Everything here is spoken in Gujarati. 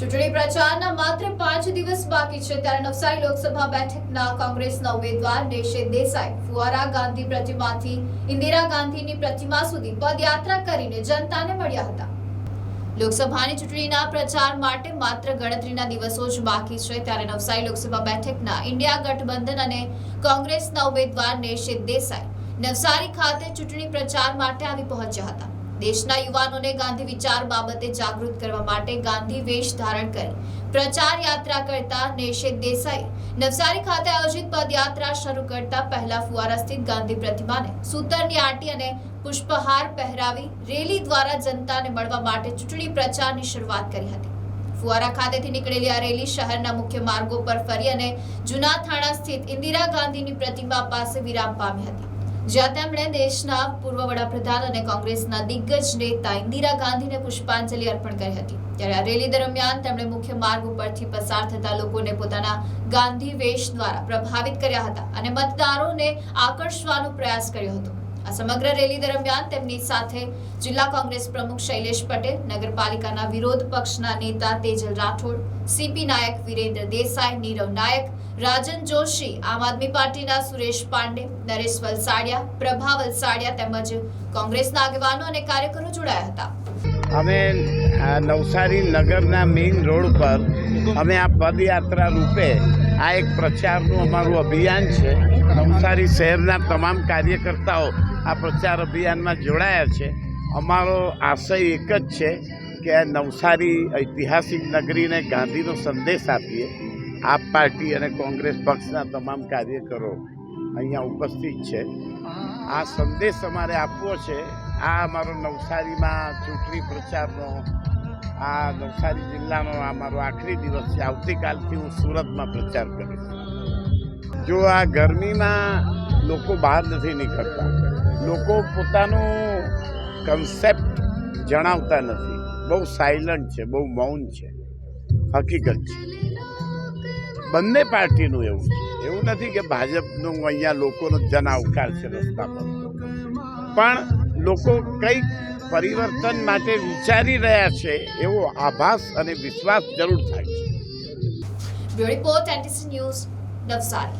ચૂંટણી પ્રચારના માત્ર પાંચ દિવસ બાકી છે ત્યારે નવસારી લોકસભા બેઠકના કોંગ્રેસના ઉમેદવાર દેશે દેસાઈ, ફુવારા ગાંધી પ્રતિમાથી, ઇન્દિરા ગાંધીની પ્રતિમા સુધી પદયાત્રા કરીને જનતાને મળ્યા હતા. લોકસભાની ચૂંટણીના પ્રચાર માટે માત્ર ગણતરીના દિવસો જ બાકી છે ત્યારે નવસારી લોકસભા બેઠકના ઇન્ડિયા ગઠબંધન અને કોંગ્રેસના ઉમેદવાર નિશિત દેસાઈ નવસારી ખાતે ચૂંટણી પ્રચાર માટે આવી પહોંચ્યા હતા. દેશના યુવાનોને ગાંધી વિચાર બાબતે જાગૃત કરવા માટે ગાંધી વેશ ધારણ કરી. પ્રચાર યાત્રા કરતા નેશે દેસાઈ નવસારી ખાતે આયોજિત પદયાત્રા શરૂ કરતા પહેલા ફુવારા સ્થિત ગાંધી પ્રતિમાને સૂતરની આંટી અને પુષ્પહાર પહેરાવી રેલી દ્વારા જનતાને મળવા માટે ચૂંટણી પ્રચારની શરૂઆત કરી હતી. ફુવારા ખાતેથી નીકળેલી આ રેલી શહેરના મુખ્ય માર્ગો પર ફરી અને જૂના થાણા સ્થિત ઇન્દિરા ગાંધીની પ્રતિમા પાસે વિરામ પામી હતી. જ્યાં તેમણે દેશના પૂર્વ વડાપ્રધાન અને કોંગ્રેસના દિગ્ગજ નેતા ઇન્દિરા ગાંધીને પુષ્પાંજલિ અર્પણ કરી હતી. ત્યારે આ રેલી દરમિયાન તેમણે મુખ્ય માર્ગ ઉપરથી પસાર થતા લોકોને પોતાના ગાંધી વેશ દ્વારા પ્રભાવિત કર્યા હતા અને મતદારોને આકર્ષવાનો પ્રયાસ કર્યો હતો. આ સમગ્ર રેલી દરમિયાન તેમની સાથે જિલ્લા કોંગ્રેસ પ્રમુખ શૈલેષ પટેલ, નગરપાલિકાના વિરોધ પક્ષના નેતા તેજલ રાઠોડ, સીપી નાયક વિરેન્દ્ર દેસાઈ, નીરવ નાયક રાજન જોશી, આમ આદમી પાર્ટીના સુરેશ પાંડે, નરેશ વલસાડિયા, પ્રભા વલસાડિયા તેમજ કોંગ્રેસના આગેવાનો અને કાર્યકરો જોડાયા હતા. અમે નવસારી નગરના મેઇન રોડ પર અમે આ પદયાત્રા રૂપે આ એક પ્રચારનું અમારું અભિયાન છે. નવસારી શહેરના તમામ કાર્યકર્તાઓ આ પ્રચાર અભિયાનમાં જોડાયા છે. અમારો આશય એક જ છે કે નવસારી ઐતિહાસિક નગરીને ગાંધીનો સંદેશ આપીએ. આપ પાર્ટી અને કોંગ્રેસ પક્ષના તમામ કાર્યકરો અહીંયા ઉપસ્થિત છે. આ સંદેશ અમારે આપવો છે. આ અમારો નવસારીમાં ચૂંટણી પ્રચારનો, આ નવસારી જિલ્લાનો આ મારો આખરી દિવસ છે. આવતીકાલથી હું સુરતમાં પ્રચાર કરીશ. જો આ ગરમીમાં લોકો બહાર નથી નીકળતા, લોકો પોતાનું કન્સેપ્ટ જણાવતા નથી. બહુ સાયલન્ટ છે, બહુ મૌન છે. હકીકત છે. બંને પાર્ટીનું એવું છે. એવું નથી કે ભાજપનું અહીંયા લોકોનો જન આવકાર છે રસ્તા પર પણ લોકો કંઈક પરિવર્તન માટે વિચારી રહ્યા છે એવો આભાસ અને વિશ્વાસ જરૂર થાય છે. Report news, Navsari.